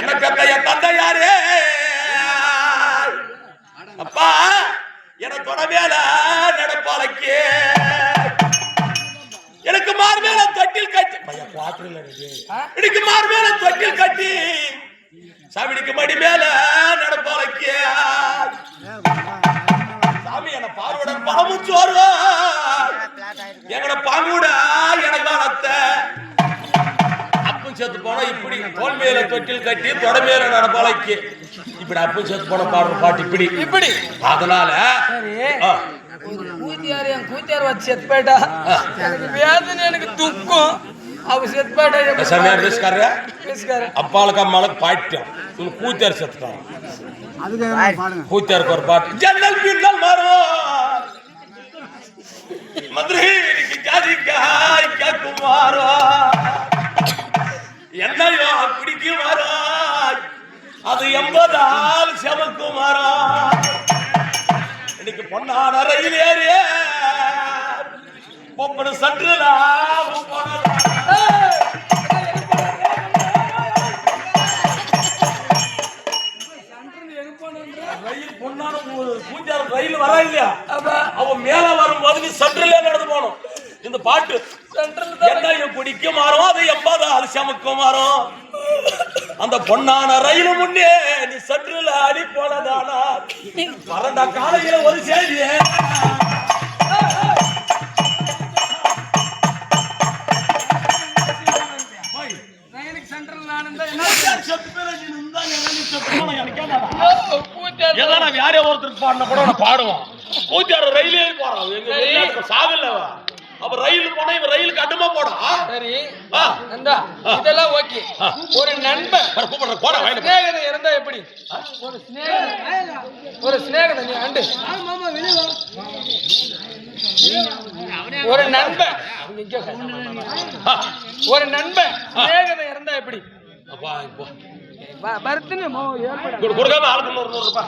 என்ன பெத்த என் தந்தை யாரு அப்பா என தொடமேல நடப்பாளைக்கு. எனக்கு மார் மேல தொட்டில் கட்டி எனக்கு மார் மேல தொட்டில் கட்டி. சாமிடிக்கு மடி மேல நடப்பாளைக்கு. சாமி என்ன பார்வடன் பணமும் சோறு. எங்கட பாங்கூட எனக்கு வளர்த்த அப்பன் செத்து போனா இப்படி தோல் மேல தொட்டில் கட்டி தொட மேல நடப்பாளைக்கு. இப்படி அப்பன் செத்து போன பாடுற பாட்டு இப்படி. இப்படி? அதனால கூத்தியார் என் கூத்தியார் வச்சு செத்துப்பேட்டா எனக்கு வேதனை எனக்கு துக்கம். அவ செத்துப்பேட்டா சாமியா பேசுக்காரு பேசுக்காரு அப்பாளுக்கு அம்மாளுக்கு பாயிட்டோம். இவன் கூத்தியார் செத்துட்டான் கூத்தியாருக்கு ஒரு பாட்டு ஜன்னல் பின்னல் மாறும். எண்பதால் செவக்குமாரோ இன்னைக்கு பொன்னான ரயில் ஏறிய. பொம்பனு சற்றுலா ரயில் பொன்னான பூஜார ரயில் வரா இல்லையா? அவன் மேல வரும்போது நீ சென்ட்ரலே நடந்து போகணும். இந்த பாட்டு என்ன குடிக்க மாறும் அது எண்பது அது சமக்க மாறும் அந்த பொன்னான ரயில் முன்னே நீ சென்ட்ரல அடி போனதானா வரண்டா காலையில ஒரு செய்தி. ரயிலுக்கு சென்ட்ரல் நான் இருந்தா என்ன? செத்து பேர நீ நின்றா நீ செத்து போன எனக்கு என்னடா? கூத்தியார் ஏதோ நான் யாரோ ஒருத்தருக்கு பாடின கூட நான் பாடுவான் கூத்தியார ரயிலே போறான். எங்க வெளிநாட்டுக்கு சாகல அவன். அப்ப ரயில் போனா இவன் ரயில் கட்டுமா போடா? சரி. ஆ, நந்தா இதெல்லாம் ஓகே. ஒரு நண்பன். கூப்பிடுற போட. சிநேகிதன் இருந்தா எப்படி? ஒரு சிநேகிதன். ஒரு சிநேகிதன் நீ அண்டு. ஒரு நண்பன். ஒரு நண்பன். சிநேகிதன் இருந்தா எப்படி? அப்பா, இப்போ. கொடு- கொடுக்காம ஆளுக்கு நூறு நூறு ரூபாய்.